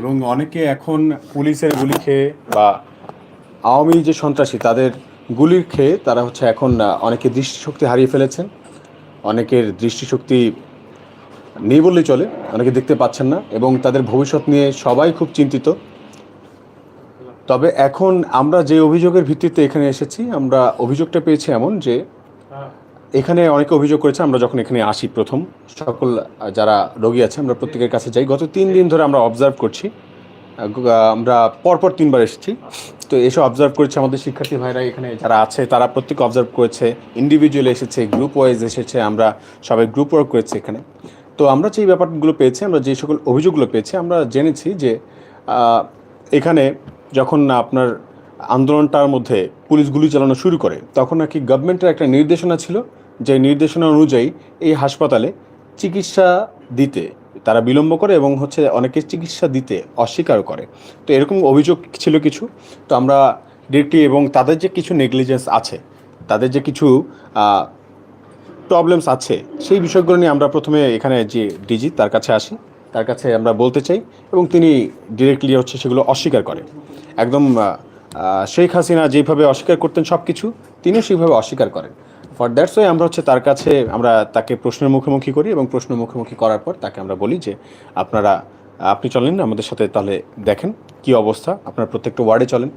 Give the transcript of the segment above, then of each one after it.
এবং অনেকে এখন পুলিশের গুলি খেয়ে বা আওয়ামী যে সন্ত্রাসী তাদের গুলির খেয়ে তারা হচ্ছে এখন অনেকে দৃষ্টিশক্তি হারিয়ে ফেলেছেন, অনেকের দৃষ্টিশক্তি নেই বললেই চলে, অনেকে দেখতে পাচ্ছেন না এবং তাদের ভবিষ্যৎ নিয়ে সবাই খুব চিন্তিত। তবে এখন আমরা যে অভিযোগের ভিত্তিতে এখানে এসেছি, আমরা অভিযোগটা পেয়েছি এমন যে এখানে অনেকে অভিযোগ করেছে, আমরা যখন এখানে আসি প্রথম, সকল, যারা রোগী আছে, আমরা প্রত্যেকের কাছে যাই। গত তিন দিন ধরে আমরা অবজার্ভ করছি। আমরা পরপর তিনবার এসেছি। তো এসে অবজার্ভ করেছে আমাদের শিক্ষার্থী ভাইরা এখানে যারা আছে, তারা প্রত্যেকে অবজার্ভ করেছে। ইন্ডিভিজুয়াল এসেছে গ্রুপ ওয়াইজ এসেছে, আমরা সবাই গ্রুপ ওয়ার্ক করেছি এখানে। তো আমরা যে ব্যাপারগুলো পেয়েছি, আমরা যে সকল অভিযোগগুলো পেয়েছি, আমরা জেনেছি যে এখানে যখন আপনার আন্দোলনটার মধ্যে পুলিশ গুলি চালানো শুরু করে, তখন নাকি গভর্নমেন্টের একটা নির্দেশনা ছিল যে নির্দেশনা অনুযায়ী এই হাসপাতালে চিকিৎসা দিতে তারা বিলম্ব করে এবং হচ্ছে অনেকে চিকিৎসা দিতে অস্বীকার করে। তো এরকম অভিযোগ ছিল কিছু। তো আমরা ডিরেক্টলি এবং তাদের যে কিছু নেগলিজেন্স আছে, তাদের যে কিছু প্রবলেমস আছে, সেই বিষয়গুলো নিয়ে আমরা প্রথমে এখানে যে ডিজি তার কাছে আসি। তার কাছে আমরা বলতে চাই এবং তিনি ডিরেক্টলি হচ্ছে সেগুলো অস্বীকার করেন। একদম শেখ হাসিনা যেভাবে অস্বীকার করতেন সব কিছু তিনিও সেইভাবে অস্বীকার করেন। ফর দ্যাটস ওয়ে আমরা হচ্ছে তার কাছে, আমরা তাকে প্রশ্নের মুখোমুখি করি এবং প্রশ্ন মুখোমুখি করার পর তাকে আমরা বলি যে, আপনারা, আপনি চলেন আমাদের সাথে তাহলে দেখেন কি অবস্থা, আপনারা প্রত্যেকটা ওয়ার্ডে চলেন।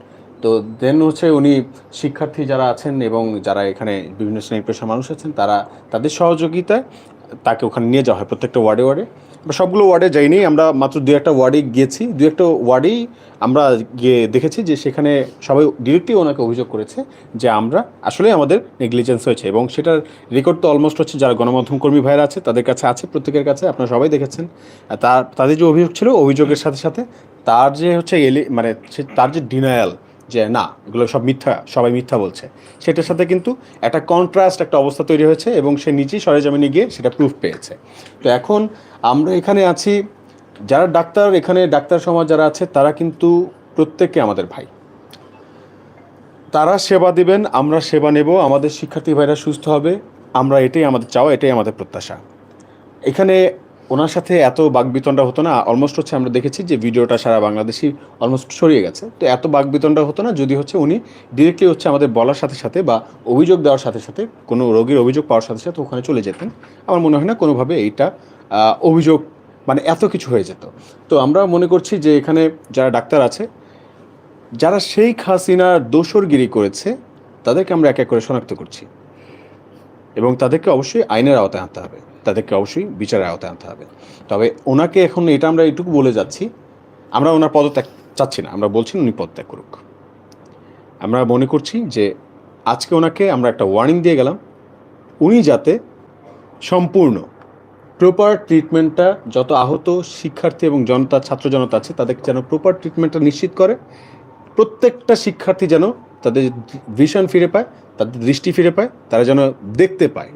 তো দেন হচ্ছে উনি শিক্ষার্থী যারা আছেন এবং যারা এখানে বিভিন্ন শ্রেণি পেশার মানুষ আছেন, তারা তাদের সহযোগিতায় তাকে ওখানে নিয়ে যাওয়া হয় প্রত্যেকটা ওয়ার্ডে ওয়ার্ডে। সবগুলো ওয়ার্ডে যাইনি, আমরা মাত্র দু একটা ওয়ার্ডে গিয়েছি। দু একটা ওয়ার্ডেই আমরা গিয়ে দেখেছি যে সেখানে সবাই ডিরেক্টলি ওনাকে অভিযোগ করেছে যে আমরা আসলে আমাদের নেগলিজেন্স হয়েছে এবং সেটার রেকর্ড তো অলমোস্ট হচ্ছে যারা গণমাধ্যম কর্মী ভাইরা আছে, তাদের কাছে আছে, প্রত্যেকের কাছে, আপনারা সবাই দেখেছেন। তার, তাদের যে অভিযোগ ছিল, অভিযোগের সাথে সাথে তার যে হচ্ছে এলি মানে তার যে ডিনায়াল যে না, এগুলো সব মিথ্যা, সবাই মিথ্যা বলছে। সেটার সাথে কিন্তু একটা কন্ট্রাস্ট একটা অবস্থা তৈরি হয়েছে এবং সে নিজেই সরেজমিনে গিয়ে সেটা প্রুফ পেয়েছে। তো এখন আমরা এখানে আছি, যারা ডাক্তার, এখানে ডাক্তার সমাজ যারা আছে, তারা কিন্তু প্রত্যেকে আমাদের ভাই। তারা সেবা দিবেন, আমরা সেবা নেব, আমাদের শিক্ষার্থী ভাইরা সুস্থ হবে, আমরা এটাই আমাদের চাওয়া, এটাই আমাদের প্রত্যাশা। এখানে ওনার সাথে এত বাকবিতণ্ডা হতো না অলমোস্ট হচ্ছে আমরা দেখেছি যে ভিডিওটা সারা বাংলাদেশি অলমোস্ট ছড়িয়ে গেছে। তো এত বাকবিতণ্ডা হতো না, যদি হচ্ছে উনি ডিরেক্টলি হচ্ছে আমাদের বলার সাথে সাথে বা অভিযোগ দেওয়ার সাথে সাথে, কোনো রোগীর অভিযোগ পাওয়ার সাথে সাথে ওখানে চলে যেতেন। আমার মনে হয় না কোনোভাবে এইটা অভিযোগ মানে এত কিছু হয়ে যেত। তো আমরা মনে করছি যে এখানে যারা ডাক্তার আছে, যারা শেখ হাসিনার দোসরগিরি করেছে, তাদেরকে আমরা এক এক করে শনাক্ত করছি। এবং তাদেরকে অবশ্যই আইনের আওতায় আনতে হবে। তাদেরকে অবশ্যই বিচারের আওতায় আনতে হবে। তবে ওনাকে এখন এটা আমরা এইটুকু বলে যাচ্ছি, আমরা ওনার পদত্যাগ চাচ্ছি না, আমরা বলছি উনি পদত্যাগ করুক। আমরা মনে করছি যে আজকে ওনাকে আমরা একটা ওয়ার্নিং দিয়ে গেলাম, উনি যাতে সম্পূর্ণ প্রপার ট্রিটমেন্টটা যত আহত শিক্ষার্থী এবং জনতা, ছাত্র জনতা আছে, তাদেরকে যেন প্রপার ট্রিটমেন্টটা নিশ্চিত করে, প্রত্যেকটা শিক্ষার্থী যেন তাদের ভিশন ফিরে পায়, তাদের দৃষ্টি ফিরে পায়, তারা যেন দেখতে পায়।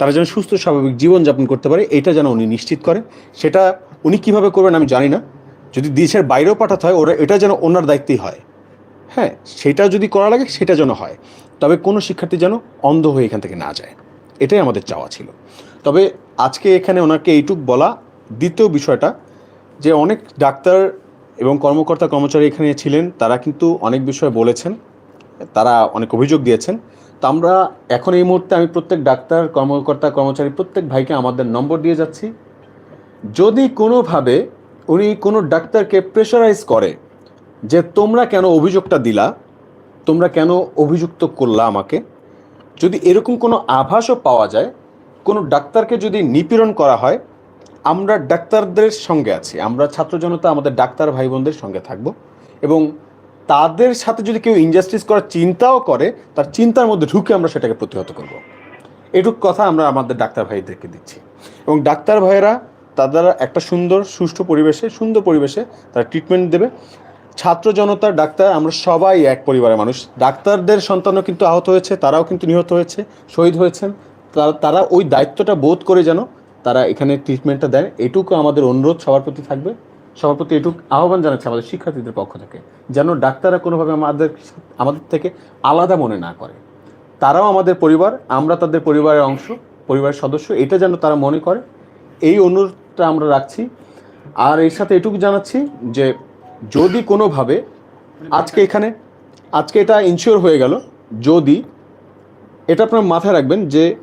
তারা যেন সুস্থ, স্বাভাবিক জীবনযাপন করতে পারে, এটা যেন উনি নিশ্চিত করেন। সেটা উনি কীভাবে করবেন আমি জানি না। যদি দেশের বাইরেও পাঠাতে হয়, ওরা, এটা যেন ওনার দায়িত্বই হয়। হ্যাঁ সেটা যদি করা লাগে সেটা যেন হয়। তবে কোনো শিক্ষার্থী যেন অন্ধ হয়ে এখান থেকে না যায়। এটাই আমাদের চাওয়া ছিল। তবে আজকে এখানে ওনাকে এইটুক বলা। দ্বিতীয় বিষয়টা, যে অনেক ডাক্তার এবং কর্মকর্তা কর্মচারী এখানে ছিলেন। তারা কিন্তু অনেক বিষয় বলেছেন। তারা অনেক অভিযোগ দিয়েছেন। তো আমরা এখন এই মুহূর্তে আমি প্রত্যেক ডাক্তার, কর্মকর্তা, কর্মচারী প্রত্যেক ভাইকে আমাদের নম্বর দিয়ে যাচ্ছি। যদি কোনোভাবে উনি কোনো ডাক্তারকে প্রেশারাইজ করে যে তোমরা কেন অভিযোগটা দিলা, তোমরা কেন অভিযুক্ত করলা আমাকে, যদি এরকম কোনো আভাসও পাওয়া যায়, কোনো ডাক্তারকে যদি নিপীড়ন করা হয়, আমরা ডাক্তারদের সঙ্গে আছি, আমরা ছাত্র জনতা আমাদের ডাক্তার ভাই বোনদের সঙ্গে থাকব এবং তাদের সাথে যদি কেউ ইনজাস্টিস করার চিন্তাও করে, তার চিন্তার মধ্যে ঢুকে আমরা সেটাকে প্রতিহত করব। এটুক কথা আমরা আমাদের ডাক্তার ভাইদেরকে দিচ্ছি। এবং ডাক্তার ভাইয়েরা তারা একটা সুন্দর, সুষ্ঠু পরিবেশে, সুন্দর পরিবেশে তারা ট্রিটমেন্ট দেবে। ছাত্র জনতার ডাক্তার, আমরা সবাই এক পরিবারের মানুষ। ডাক্তারদের সন্তানও কিন্তু আহত হয়েছে, তারাও কিন্তু নিহত হয়েছে, শহীদ হয়েছেন। তারা তারা ওই দায়িত্বটা বোধ করে যেন তারা এখানে ট্রিটমেন্টটা দেয় এটুকু আমাদের অনুরোধ সবার প্রতি থাকবে। সবার প্রতি এটুকু আহ্বান জানাচ্ছে আমাদের শিক্ষার্থীদের পক্ষ থেকে, যেন ডাক্তাররা কোনোভাবে আমাদের আমাদের থেকে আলাদা মনে না করে। তারাও আমাদের পরিবার, আমরা তাদের পরিবারের অংশ, পরিবারের সদস্য, এটা যেন তারা মনে করে। এই অনুরোধটা আমরা রাখছি। আর এর সাথে এটুকু জানাচ্ছি যে, যদি কোনোভাবে, আজকে এখানে, আজকে এটা ইনশিওর হয়ে গেল, যদি, এটা আপনার মাথায় রাখবেন যে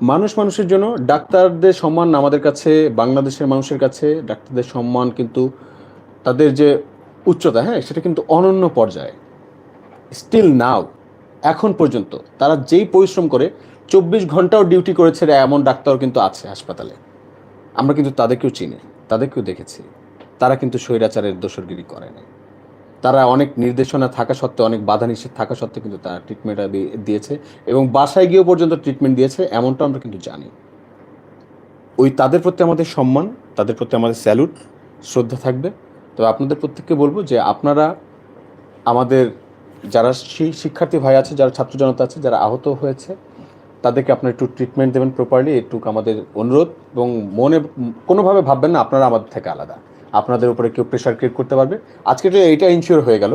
মানুষ মানুষের জন্য ডাক্তারদের সম্মান আমাদের কাছে, বাংলাদেশের মানুষের কাছে, ডাক্তারদের সম্মান কিন্তু তাদের যে উচ্চতা হ্যাঁ সেটা কিন্তু অনন্য পর্যায়ে। স্টিল নাও এখন পর্যন্ত তারা যেই পরিশ্রম করে, চব্বিশ ঘন্টাও ডিউটি করেছে এমন ডাক্তারও কিন্তু আছে হাসপাতালে। আমরা কিন্তু তাদেরকেও চিনি, তাদেরকেও দেখেছি। তারা কিন্তু স্বৈরাচারের দোষরগিরি করে না তারা অনেক নির্দেশনা থাকা সত্ত্বেও, অনেক বাধা নিষেধ থাকা সত্ত্বেও কিন্তু তারা ট্রিটমেন্ট দিয়েছে এবং বাসায় গিয়েও পর্যন্ত ট্রিটমেন্ট দিয়েছে, এমনটা আমরা কিন্তু জানি। ওই তাদের প্রতি আমাদের সম্মান, তাদের প্রতি আমাদের স্যালুট শ্রদ্ধা থাকবে। তো আপনাদের প্রত্যেককে বলব যে আপনারা আমাদের যারা শিক্ষার্থী ভাই আছে, যারা ছাত্র জনতা আছে, যারা আহত হয়েছে, তাদেরকে আপনারা একটু ট্রিটমেন্ট দেবেন প্রপারলি একটু আমাদের অনুরোধ এবং মনে কোনোভাবে ভাববেন না, আপনারা আমাদের থেকে আলাদা। আপনাদের উপরে কেউ প্রেশার ক্রিয়েট করতে পারবে। আজকে তো এইটা ইনশিওর হয়ে গেল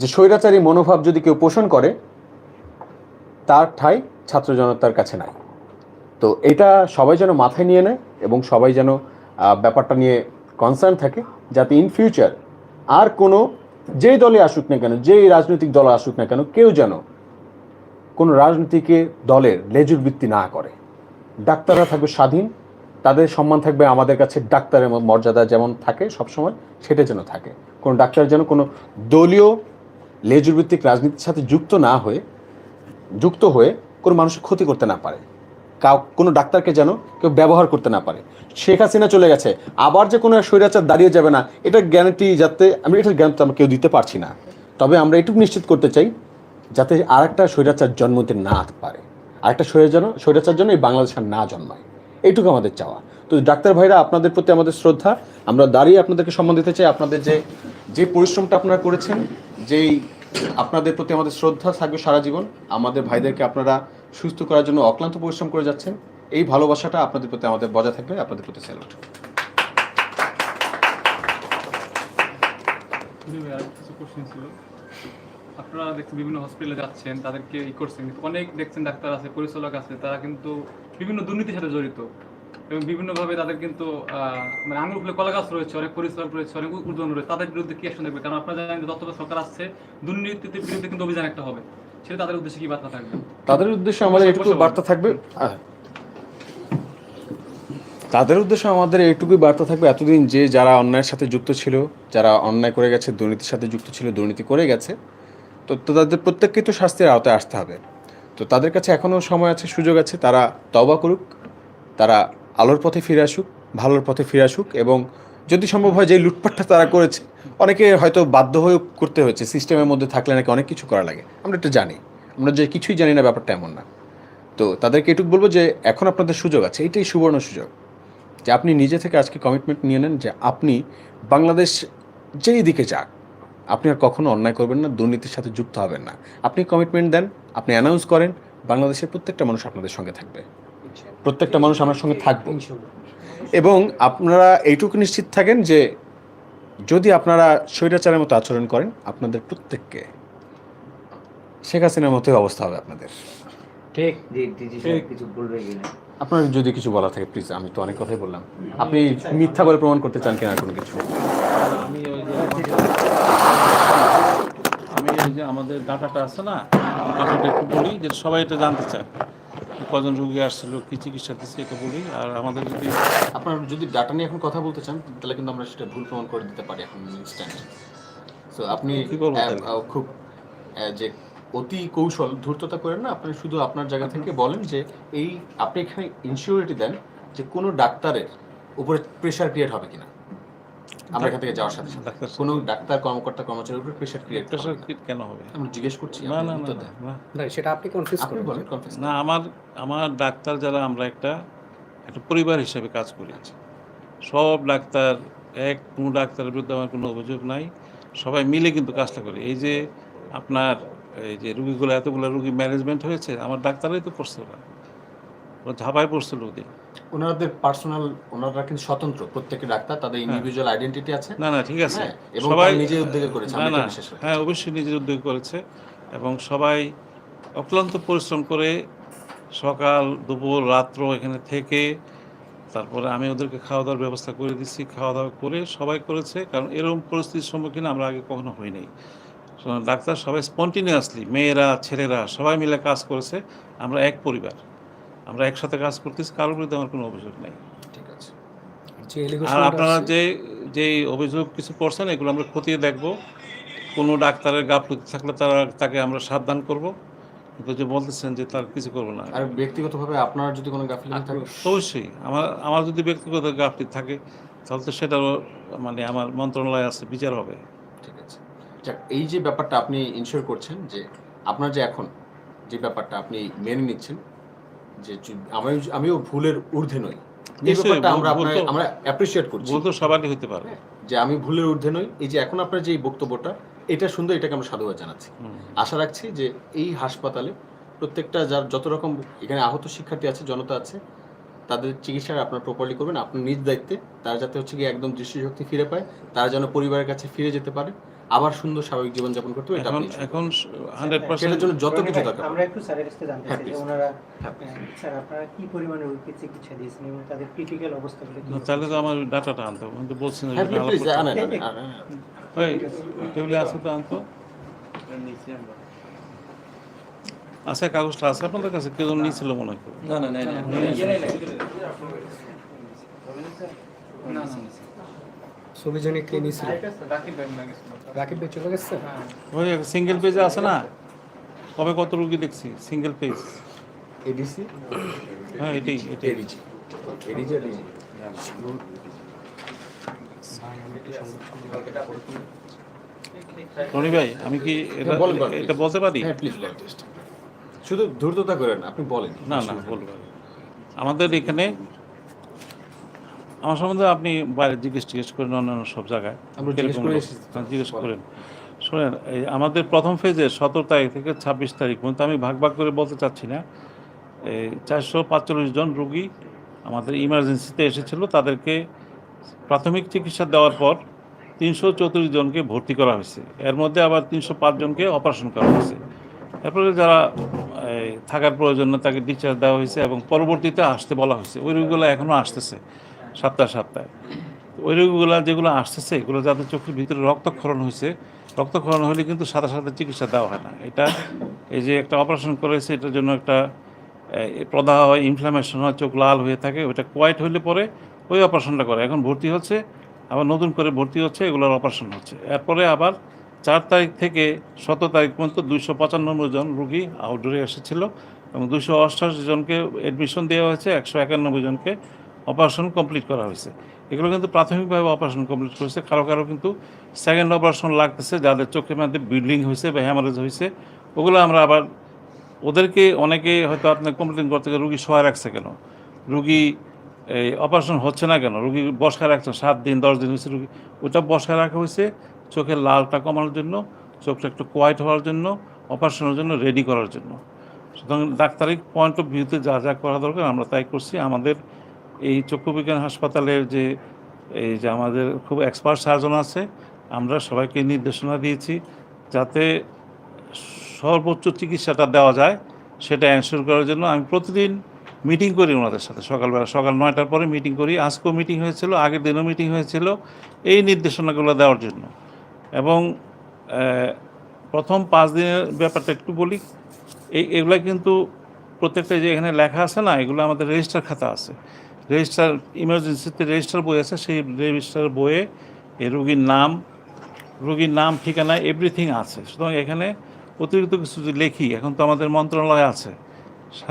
যে স্বৈরাচারী মনোভাব যদি কেউ পোষণ করে, তার ঠাই ছাত্র জনতার কাছে নাই। তো এটা সবাই যেন মাথায় নিয়ে নেয় এবং সবাই যেন ব্যাপারটা নিয়ে কনসার্ন থাকে যাতে ইন ফিউচার আর কোনো, যেই দলে আসুক না কেন, যেই রাজনৈতিক দল আসুক না কেন, কেউ যেন কোনো রাজনীতিক দলের লেজুর বৃত্তি না করে। ডাক্তাররা থাকবে স্বাধীন তাদের সম্মান থাকবে আমাদের কাছে ডাক্তারের মর্যাদা যেমন থাকে সবসময়, সেটা যেন থাকে। কোনো ডাক্তার যেন কোনো দলীয় লেজুর ভিত্তিক রাজনীতির সাথে যুক্ত না হয়ে, যুক্ত হয়ে কোনো মানুষের ক্ষতি করতে না পারে। কাউ, কোনো ডাক্তারকে যেন কেউ ব্যবহার করতে না পারে। শেখ হাসিনা চলে গেছে, আবার যে কোনো স্বৈরাচার দাঁড়িয়ে যাবে না এটা গ্যারান্টি যাতে, আমি এটার গ্যারান্টি আমরা কেউ দিতে পারছি না। তবে আমরা এটুকু নিশ্চিত করতে চাই, যাতে আর একটা স্বৈরাচার জন্মতে না পারে। আরেকটা স্বৈরাচার স্বৈরাচার জন্য এই বাংলাদেশের না জন্মায়। এইটুকু আমাদের চাওয়া। তো ডাক্তার ভাইরা, আপনাদের প্রতি আমাদের শ্রদ্ধা। আমরা দাঁড়িয়ে আপনাদেরকে সম্মান দিতে চাই। আপনাদের যে যে পরিশ্রমটা আপনারা করেছেন, যেই আপনাদের প্রতি আমাদের শ্রদ্ধা থাকবে সারা জীবন, আমাদের ভাইদেরকে আপনারা সুস্থ করার জন্য অক্লান্ত পরিশ্রম করে যাচ্ছেন, এই ভালোবাসাটা আপনাদের প্রতি আমাদের বজায় থাকবে আপনাদের প্রতি স্যালুট আপনারা দেখছেন বিভিন্ন হসপিটালে যাচ্ছেন, তাদেরকে ই করছেন অনেক দেখছেন ডাক্তার আছে, পরিচালক আছে, তারা কিন্তু বিভিন্ন দুর্নীতির সাথে জড়িত এবং বিভিন্নভাবে তাদের কিন্তু মানে আঙুল ফুলে কলা গাছ রয়েছে অনেক পরিচালক রয়েছে অনেক উদ্যোগ রয়েছে তাদের বিরুদ্ধে কি অ্যাকশন থাকবে কারণ আপনারা জানেন যে তত্ত্বাবধায়ক সরকার আসছে দুর্নীতির বিরুদ্ধে কিন্তু অভিযান একটা হবে। সেটা তাদের উদ্দেশ্যে কি বার্তা থাকবে? তাদের উদ্দেশ্যে আমাদের এটুকু বার্তা থাকবে। তাদের উদ্দেশ্যে আমাদের এইটুকুই বার্তা থাকবে। এতদিন যে যারা অন্যায়ের সাথে যুক্ত ছিল যারা অন্যায় করে গেছে দুর্নীতির সাথে যুক্ত ছিল দুর্নীতি করে গেছে তো তাদের প্রত্যেককেই তো শাস্তির আওতায় আসতে হবে। তো তাদের কাছে এখনও সময় আছে, সুযোগ আছে, তারা তবা করুক, তারা আলোর পথে ফিরে আসুক, ভালোর পথে ফিরে আসুক এবং যদি সম্ভব হয় যে লুটপাটটা তারা করেছে, অনেকে হয়তো বাধ্য হয়ে করতে হয়েছে সিস্টেমের মধ্যে থাকলে নাকি অনেক কিছু করা লাগে। আমরা এটা জানি, আমরা যে কিছুই জানি না ব্যাপারটা এমন না। তো তাদেরকে এটুকু বলব যে এখন আপনাদের সুযোগ আছে, এটাই সুবর্ণ সুযোগ। যে আপনি নিজে থেকে আজকে কমিটমেন্ট নিয়ে নেন যে আপনি বাংলাদেশ যেই দিকে যাক, আপনি আর কখনো অন্যায় করবেন না, দুর্নীতির সাথে যুক্ত হবেন না। আপনি কমিটমেন্ট দেন আপনি অ্যানাউন্স করেন বাংলাদেশের প্রত্যেকটা মানুষ আপনাদের সঙ্গে থাকবে। প্রত্যেকটা মানুষ আমার সঙ্গে থাকবে। এবং আপনারা এইটুকু নিশ্চিত থাকেন যে যদি আপনারা স্বৈরাচারের মতো আচরণ করেন আপনাদের প্রত্যেককে শেখ হাসিনার মতোই অবস্থা হবে আপনাদের। ঠিক। কিছু বলবে আপনার যদি কিছু বলা থাকে প্লিজ আমি তো অনেক কথাই বললাম। আপনি মিথ্যা বলে প্রমাণ করতে চান কিনা কোনো কিছু আমি ওই যে আমাদের- যে আমাদের ডাটাটা আছে না ডাটাটা একটু বলি যে সবাই এটা জানতে চায়। কজন রুগী আসছিল কি চিকিৎসা দিচ্ছে এটা বলি আর আমাদের যদি আপনার যদি ডাটা নিয়ে এখন কথা বলতে চান তাহলে কিন্তু আমরা সেটা ভুল প্রমাণ করে দিতে পারি এখন ইনস্ট্যান্ট সো আপনি খুব যে অতি কৌশল ধূর্ততা করেন না আপনি শুধু আপনার জায়গা থেকে বলেন যে এই আপনি এখানে ইনসিওরিটি দেন যে কোনো ডাক্তারের উপরে প্রেশার ক্রিয়েট হবে কিনা। আমরা এখান থেকে যাওয়ার সাথে সাথে। ডাক্তার কোনো ডাক্তার কর্মকর্তা কর্মচারীর উপরে প্রেশার ক্রিয়েট প্রেশার কেন হবে? আমরা জিজ্ঞেস করছি না না না সেটা আপনি কনফিউজ আপনি বলেন কনফিউজ না আমার আমার ডাক্তার যারা আমরা একটা একটা পরিবার হিসেবে কাজ করি। সব ডাক্তার এক কোনো ডাক্তারের বিরুদ্ধে আমার কোনো অভিযোগ নাই। সবাই মিলে কিন্তু কাজটা করি। এই যে আপনার এই যে রুগীগুলো এতগুলো রুগী ম্যানেজমেন্ট হয়েছে আমার ডাক্তারই তো করছে ওরা। ঝাপায় পড়ছিল ওদের। ওনাদের পার্সোনাল ওনারা কিন্তু স্বতন্ত্র প্রত্যেকটা ডাক্তার তাদের ইন্ডিভিজুয়াল আইডেন্টিটি আছে। না না ঠিক আছে। হ্যাঁ, এবং সবাই তারা নিজে উদ্যোগে করেছে, না না। হ্যাঁ অবশ্যই নিজের উদ্যোগ করেছে এবং সবাই অক্লান্ত পরিশ্রম করে সকাল দুপুর রাত্র এখানে থেকে তারপরে আমি ওদেরকে খাওয়া দাওয়ার ব্যবস্থা করে দিচ্ছি। খাওয়া দাওয়া করে সবাই করেছে কারণ এরকম পরিস্থিতির সম্মুখীন আমরা আগে কখনো হই নাই। ডাক্তার সবাই স্পন্টিনিয়াসলি মেয়েরা ছেলেরা সবাই মিলে কাজ করেছে আমরা এক পরিবার। আমরা একসাথে কাজ করতেছি কারোর বিরুদ্ধে আমার কোনো অভিযোগ নেই। ঠিক আছে। আর আপনারা যে যে অভিযোগ কিছু করছেন এগুলো আমরা খতিয়ে দেখব। কোনো ডাক্তারের গাফলতি থাকলে তারা তাকে আমরা সাবধান করব। কিন্তু যে বলতেছেন যে তার কিছু করব না। আর ব্যক্তিগতভাবে আপনার যদি কোনো গাফিলতি থাকে? অবশ্যই আমার আমার যদি ব্যক্তিগত গাফলতি থাকে তাহলে তো সেটারও মানে আমার মন্ত্রণালয় আছে বিচার হবে। ঠিক আছে। এই যে ব্যাপারটা আপনি ইনশিওর করছেন যে আপনার যে এখন যে ব্যাপারটা আপনি মেনে নিচ্ছেন যে আমি আমিও ভুলের ঊর্ধ্বে নই। আমরা আপনার আমরা অ্যাপ্রিসিয়েট করছি। ভুল তো সবারই হতে পারে। যে আমি ভুলের ঊর্ধ্বে নই। এই যে এখন আপনার যে বক্তব্যটা এটা সুন্দর এটাকে আমরা সাধুবাদ জানাচ্ছি। আশা রাখছি যে এই হাসপাতালে প্রত্যেকটা যার যত রকম এখানে আহত শিক্ষার্থী আছে জনতা আছে তাদের চিকিৎসা আপনার প্রপারলি করবেন। আপনার নিজ দায়িত্বে তারা যাতে হচ্ছে কি একদম দৃষ্টিশক্তি ফিরে পায় তারা যেন পরিবারের কাছে ফিরে যেতে পারে। আবার সুন্দর স্বাভাবিক জীবনযাপন করতে পারে এটা এখন এখন হান্ড্রেড করবেন। পার্সেন্ট সেটার জন্য যত কিছু দরকার আমরা একটু স্যারের কাছে জানতে হ্যাঁ, চাই যে ওনারা হ্যাঁ, স্যার আপনারা কি পরিমাণে রোগীকে চিকিৎসা দিয়েছেন এবং তাদের ক্রিটিক্যাল অবস্থাগুলো কি তাহলে তো আমার ডাটাটা আনতে হবে আমি তো বলছি না হ্যাঁ এটা আলাপ প্লিজ করতে হবে। আনেন, আনেন, আনেন। ওই টেবিলে আছে তো আনতো আচ্ছা কাগজটা আছে আপনাদের কাছে কেউ নিয়েছিল মনে হয় না না না না ছবি জন্য কে নিয়েছিল মনে হয় গেছিল। রাকিব ভাই চলে গেছে? ওই সিঙ্গেল পেজে আছে না? কবে কত রুগী দেখছি? সিঙ্গেল পেজ এডিসি হ্যাঁ এটাই এটাই। এডিজি এডিজি রনি ভাই আমি কি এটা এটা. বলতে পারি? হ্যাঁ প্লিজ শুধু ধূর্ততা করেন আপনি বলেন। না না বলব আমাদের এখানে আমার সম্বন্ধে আপনি বাইরে জিজ্ঞেস টিজ্ঞেস করেন অন্যান্য সব জায়গায়। জিজ্ঞেস। হ্যাঁ, করেন। শোনেন এই আমাদের প্রথম ফেজে সতেরো তারিখ থেকে ছাব্বিশ তারিখ পর্যন্ত আমি ভাগ ভাগ করে বলতে চাচ্ছি না। এই চারশো পাঁচচল্লিশ জন রুগী আমাদের ইমার্জেন্সিতে এসেছিল। তাদেরকে প্রাথমিক চিকিৎসা দেওয়ার পর তিনশো চৌত্রিশ জনকে ভর্তি করা হয়েছে। এর মধ্যে আবার তিনশো পাঁচ জনকে অপারেশন করা হয়েছে। এরপরে যারা থাকার প্রয়োজন তাকে ডিসচার্জ দেওয়া হয়েছে এবং পরবর্তীতে আসতে বলা হয়েছে। ওই রোগীগুলো এখনও আসতেছে। সপ্তাহে সপ্তাহে। ওই রোগীগুলো যেগুলো আসতেছে, এগুলো যাদের চোখের ভিতরে রক্তক্ষরণ হয়েছে, রক্তক্ষরণ হলে কিন্তু সাথে সাথে চিকিৎসা দেওয়া হয় না। এটা এই যে একটা অপারেশন করেছে, এটার জন্য একটা প্রদাহ হয় ইনফ্লামেশন হয়, চোখ লাল হয়ে থাকে ওটা কোয়াইট হলে পরে ওই অপারেশনটা করে। এখন ভর্তি হচ্ছে, আবার নতুন করে ভর্তি হচ্ছে, এগুলোর অপারেশন হচ্ছে। এরপরে আবার চার তারিখ থেকে সতেরো তারিখ পর্যন্ত দুইশো পঁচানব্বই জন রুগী আউটডোরে এসেছিল এবং দুশো অষ্টাশি জনকে অ্যাডমিশন দেওয়া হয়েছে, একশো একানব্বই জনকে অপারেশন কমপ্লিট করা হয়েছে। এগুলো কিন্তু প্রাথমিকভাবে অপারেশন কমপ্লিট করেছে। কারও কারও কিন্তু সেকেন্ড অপারেশন লাগতেছে, যাদের চোখের মধ্যে বিল্ডিং হয়েছে বা হ্যামারেজ হয়েছে, ওগুলো আমরা আবার ওদেরকে অনেকে হয়তো আপনার কমপ্লেন করতে গেলে রুগী শোয়া রাখছে কেন? রুগী, এই অপারেশন হচ্ছে না কেন? রুগী বসকা রাখছে সাত দিন, দশ দিন হয়েছে রুগী, ওটা বসকা রাখা হয়েছে চোখের লালটা কমানোর জন্য, চোখটা একটু কোয়াইট হওয়ার জন্য অপারেশনের জন্য রেডি করার জন্য। সুতরাং ডাক্তারি পয়েন্ট অফ ভিউতে যা যা করা দরকার, আমরা তাই করছি। আমাদের এই চক্ষু বিজ্ঞান হাসপাতালের যে, এই যে আমাদের খুব এক্সপার্ট সার্জন আছে, আমরা সবাইকে নির্দেশনা দিয়েছি যাতে সর্বোচ্চ চিকিৎসাটা দেওয়া যায়, সেটা এনশোর করার জন্য আমি প্রতিদিন মিটিং করি ওনাদের সাথে। সকালবেলা, সকাল নয়টার পরে মিটিং করি। আজকেও মিটিং হয়েছিল, আগের দিনও মিটিং হয়েছিল এই নির্দেশনাগুলো দেওয়ার জন্য। এবং প্রথম পাঁচ দিনের ব্যাপারটা একটু বলি, এই, এগুলা কিন্তু প্রত্যেকটা যে এখানে লেখা আছে না, এগুলো আমাদের রেজিস্টার খাতা আছে। রেজিস্টার ইমার্জেন্সিতে রেজিস্টার বই আছে, সেই রেজিস্টার বইয়ে রুগীর নাম, রোগীর নাম, ঠিকানা এভরিথিং আছে। সুতরাং এখানে অতিরিক্ত কিছু যদি লেখি, এখন তো আমাদের মন্ত্রণালয় আছে।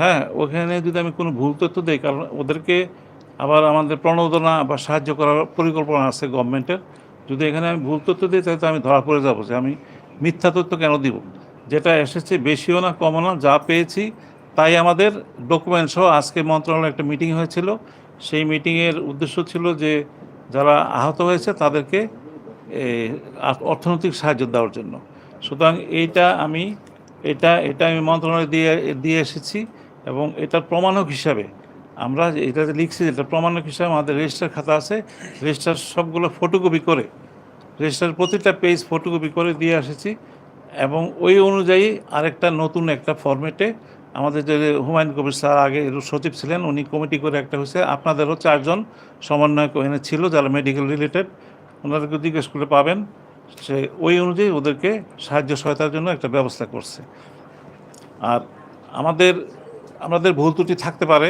হ্যাঁ ওখানে যদি আমি কোনো ভুল তথ্য দিই, কারণ ওদেরকে আবার আমাদের প্রণোদনা বা সাহায্য করার পরিকল্পনা আছে গভর্নমেন্টের, যদি এখানে আমি ভুল তথ্য দিই, তাহলে তো আমি ধরা পড়ে যাব যে আমি মিথ্যা তথ্য কেন দিব? যেটা এসেছে বেশিও না, কমও না, যা পেয়েছি, তাই আমাদের ডকুমেন্ট সহ আজকে মন্ত্রণালয়ে একটা মিটিং হয়েছিল সেই মিটিংয়ের উদ্দেশ্য ছিল যে যারা আহত হয়েছে তাদেরকে অর্থনৈতিক সাহায্য দেওয়ার জন্য। সুতরাং এইটা আমি, এটা এটা আমি মন্ত্রণালয়ে দিয়ে দিয়ে এসেছি এবং এটার প্রমাণক হিসাবে আমরা এটা যে লিখছি এটা প্রমাণক হিসাবে আমাদের রেজিস্টার খাতা আছে। রেজিস্টার সবগুলো ফটোকপি করে রেজিস্টার প্রতিটা পেজ ফটোকপি করে দিয়ে এসেছি এবং ওই অনুযায়ী আরেকটা নতুন একটা ফরম্যাটে আমাদের যে হুমায়ুন কবির স্যার আগে সচিব ছিলেন, উনি কমিটি করে একটা হয়েছে, আপনাদেরও চারজন সমন্বয়ক ওখানে ছিল যারা মেডিকেল রিলেটেড ওনাদেরকে জিজ্ঞেস করে পাবেন, সে ওই অনুযায়ী ওদেরকে সাহায্য সহায়তার জন্য একটা ব্যবস্থা করছে। আর আমাদের আমাদের ভুল ত্রুটি থাকতে পারে